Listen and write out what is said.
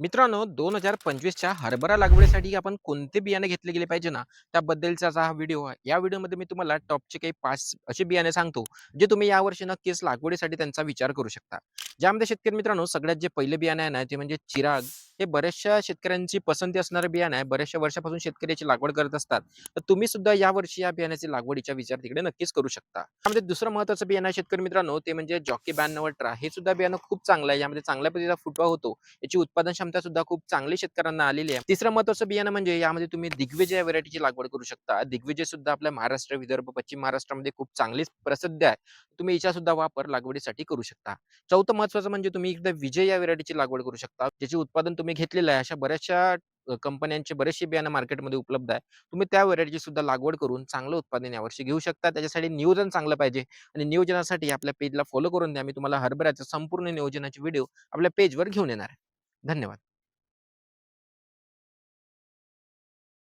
मित्रांनो दोन हजार पंचवीसच्या हरभरा लागवडीसाठी आपण कोणते बियाणे घेतले गेले पाहिजे ना? त्याबद्दलचा हा व्हिडिओ आहे या व्हिडिओमध्ये मी तुम्हाला टॉपचे काही पाच असे बियाणे सांगतो जे तुम्ही यावर्षी नक्कीच लागवडीसाठी त्यांचा विचार करू शकता. ज्यामध्ये शेतकरी मित्रांनो सगळ्यात जे पहिले बियाणे आहे ना ते म्हणजे चिराग हे बऱ्याचशा शेतकऱ्यांची पसंती असणारं बियाणं आहे. बऱ्याचशा वर्षापासून शेतकरी याची लागवड करत असतात. तर तुम्ही सुद्धा या वर्षी या बियाण्याची लागवडीचा विचार तिकडे नक्कीच करू शकता. त्यामध्ये दुसरं महत्वाचं बियाणं आहे शेतकरी मित्रांनो ते म्हणजे जॉकी ब्याण्णव अठरा हे सुद्धा बियाणं खूप चांगलं आहे. यामध्ये चांगल्या पद्धतीचा फुटवा होतो. याची उत्पादन क्षमता सुद्धा खूप चांगली शेतकऱ्यांना आलेली आहे. तिसरं महत्वाचं बियाणं म्हणजे यामध्ये तुम्ही दिग्विजय या व्हरायटीची लागवड करू शकता. दिग्विजय सुद्धा आपल्या महाराष्ट्र विदर्भ पश्चिम महाराष्ट्रामध्ये खूप चांगली प्रसिद्ध आहे. तुम्ही याचा सुद्धा वापर लागवडीसाठी करू शकता. चौथं महत्वाचं म्हणजे तुम्ही एकदा विजय या व्हरायटीची लागवड करू शकता. ज्याचे उत्पादन तुम्ही घेतलेलं आहे अशा बऱ्याचशा कंपन्यांचे बरेचसे बियाणं मार्केटमध्ये उपलब्ध आहे. तुम्ही त्या व्हरायटीची सुद्धा लागवड करून चांगलं उत्पादन यावर्षी घेऊ शकता. त्याच्यासाठी नियोजन चांगलं पाहिजे आणि नियोजनासाठी आपल्या पेजला फॉलो करून द्या. मी तुम्हाला हरभऱ्याचं संपूर्ण नियोजनाचे व्हिडिओ आपल्या पेजवर घेऊन येणार आहे. धन्यवाद.